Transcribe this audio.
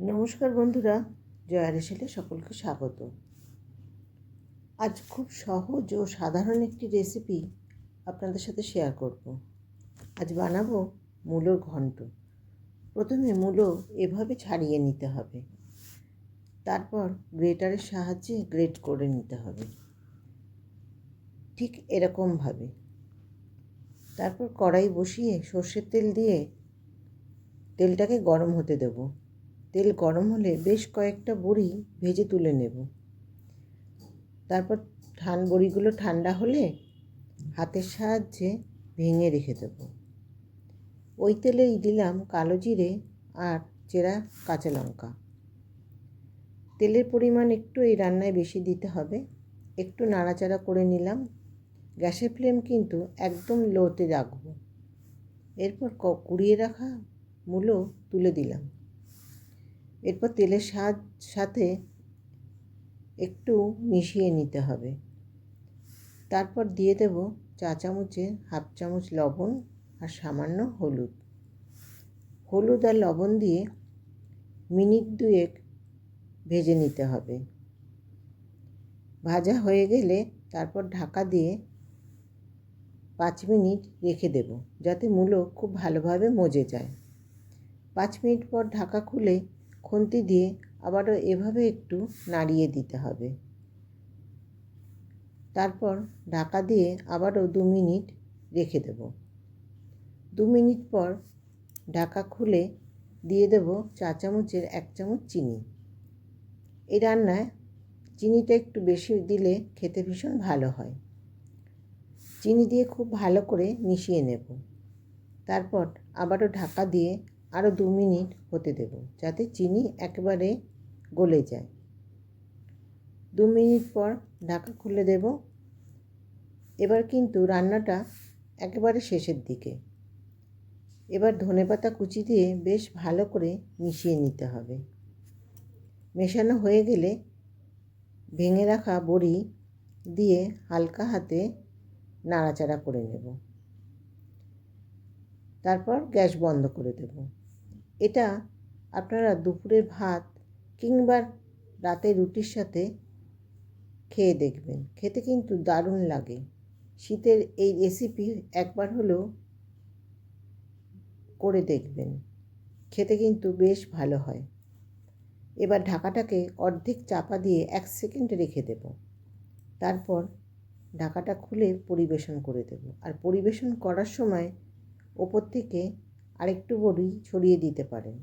নমস্কার বন্ধুরা, জয়া রেসেলে সকলকে স্বাগত। আজ খুব সহজ ও সাধারণ একটি রেসিপি আপনাদের সাথে শেয়ার করব। আজ বানাবো মূলোর ঘন্ট। প্রথমে মূলো এভাবে ছাড়িয়ে নিতে হবে। তারপর গ্রেটারের সাহায্যে গ্রেট করে নিতে হবে। ঠিক এরকমভাবে। তারপর কড়াই বসিয়ে সর্ষের তেল দিয়ে তেলটাকে গরম হতে দেবো। তেল গরম হলে বেশ কয়েকটা বড়ি ভেজে তুলে নেব। তারপর ঠান বড়িগুলো ঠান্ডা হলে হাতের সাহায্যে ভেঙে রেখে দেব। ওই তেলেই দিলাম কালো জিরে আর চেরা কাঁচা লঙ্কা। তেলের পরিমাণ একটু এই রান্নায় বেশি দিতে হবে। একটু নাড়াচাড়া করে নিলাম। গ্যাসের ফ্লেম কিন্তু একদম লোতে রাখব। এরপর কুড়িয়ে রাখা মূলো তুলে দিলাম। এরপর তেলের স্বাদ, সাথে একটু মিশিয়ে নিতে হবে। তারপর দিয়ে দেব চা চামচের হাফ চামচ লবণ আর সামান্য হলুদ। হলুদ আর লবণ দিয়ে মিনিট দুয়েক ভেজে নিতে হবে। ভাজা হয়ে গেলে তারপর ঢাকা দিয়ে পাঁচ মিনিট রেখে দেব, যাতে মূলো খুব ভালোভাবে মজে যায়। পাঁচ মিনিট পর ঢাকা খুলে খুন্তি দিয়ে আবারও এভাবে একটু নাড়িয়ে দিতে হবে। তারপর ঢাকা দিয়ে আবারও দু মিনিট রেখে দেব। দু মিনিট পর ঢাকা খুলে দিয়ে দেব চা চামচের এক চামচ চিনি। এই রান্নায় চিনিটা একটু বেশি দিলে খেতে ভীষণ ভালো হয়। চিনি দিয়ে খুব ভালো করে মিশিয়ে নেব। তারপর আবারও ঢাকা দিয়ে আরও দু মিনিট হতে দেব, যাতে চিনি একেবারে গলে যায়। দু মিনিট পর ঢাকা খুলে দেব। এবার কিন্তু রান্নাটা একেবারে শেষের দিকে। এবার ধনেপাতা কুচি দিয়ে বেশ ভালো করে মিশিয়ে নিতে হবে। মেশানো হয়ে গেলে ভেঙে রাখা বড়ি দিয়ে হালকা হাতে নাড়াচাড়া করে নেব। তারপর গ্যাস বন্ধ করে দেব। এটা আপনারা দুপুরের ভাত কিংবা রাতে রুটির সাথে খেয়ে দেখবেন। খেতে কিন্তু দারুণ লাগে। শীতের এই রেসিপি একবার হলেও করে দেখবেন। খেতে কিন্তু বেশ ভালো হয়। এবার ঢাকাটাকে অর্ধেক চাপা দিয়ে এক সেকেন্ড রেখে দেব। তারপর ঢাকাটা খুলে পরিবেশন করে দেব। আর পরিবেশন করার সময় ওপর থেকে আরেকটু বড়ি ছড়িয়ে দিতে পারেন।